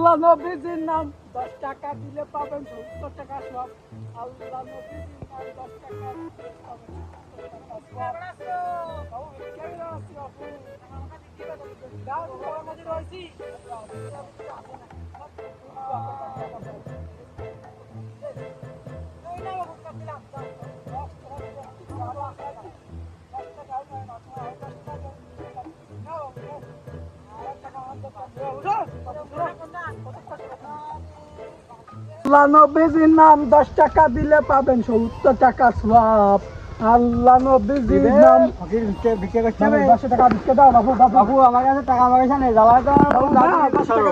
আল্লাহ নবীজির নাম দশ টাকা দিলে পাবেন, সত্তর টাকা সব। আল্লাহ নবীজির নাম দশ টাকা দিলে পাবেন। আল্লাহ নবীজির নাম দশ টাকা দিলে পাবেন সত্তর টাকা সওয়াব। আল্লাহ নবীজির নাম দশ টাকা বিক্রি দাও বাবু বাবু আমার কাছে টাকা পয়সা নেই জ্বালা দাও।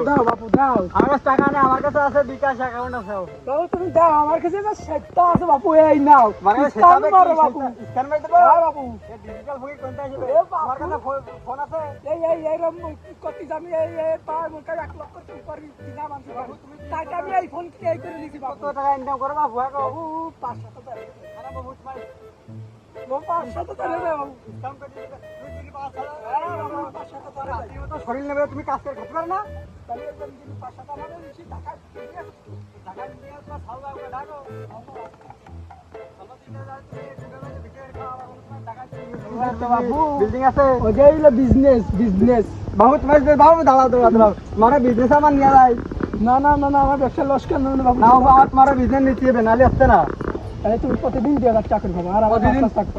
দাও বাবু দাও আমার কাছে টাকা নেই আমার কাছে আছে বিকাশ অ্যাকাউন্ট আছে বাবু তুমি দাও আমার কাছে তো সেটা আছে বাবু এই নাও। কাছে স্ক্যান মারো বাবু স্ক্যান মেরে দেবো? হ্যাঁ বাবু ডিজিটাল ফুকি কোনটা আসবে? আমার কাছে ফোন আছে। এই এই এইরকম করতে আমি এই এই পাই মোটা এক লক্ষ তুমি করি দিনা মানছি বাবু তুমি টাকা কত টাকা ইনকাম করো বাবু বাবু পাঁচশো শরীর নেবে তুমি কাজ করে খাতে পারো না বিজনেস বিজনেস বাবু তোমার বাবু দাঁড়াও দাঁড়াও। তোমার বিজনেস আমার নিয়ে যায়। না না না না আমার ব্যবসা লস কেন না বাবু তোমার বিজনেস নিতে হবে নালে আসতে না তাহলে তুমি প্রতিদিন দিয়ে হাজার টাকা করে পাবো আর আমার প্রতিদিন? থাকব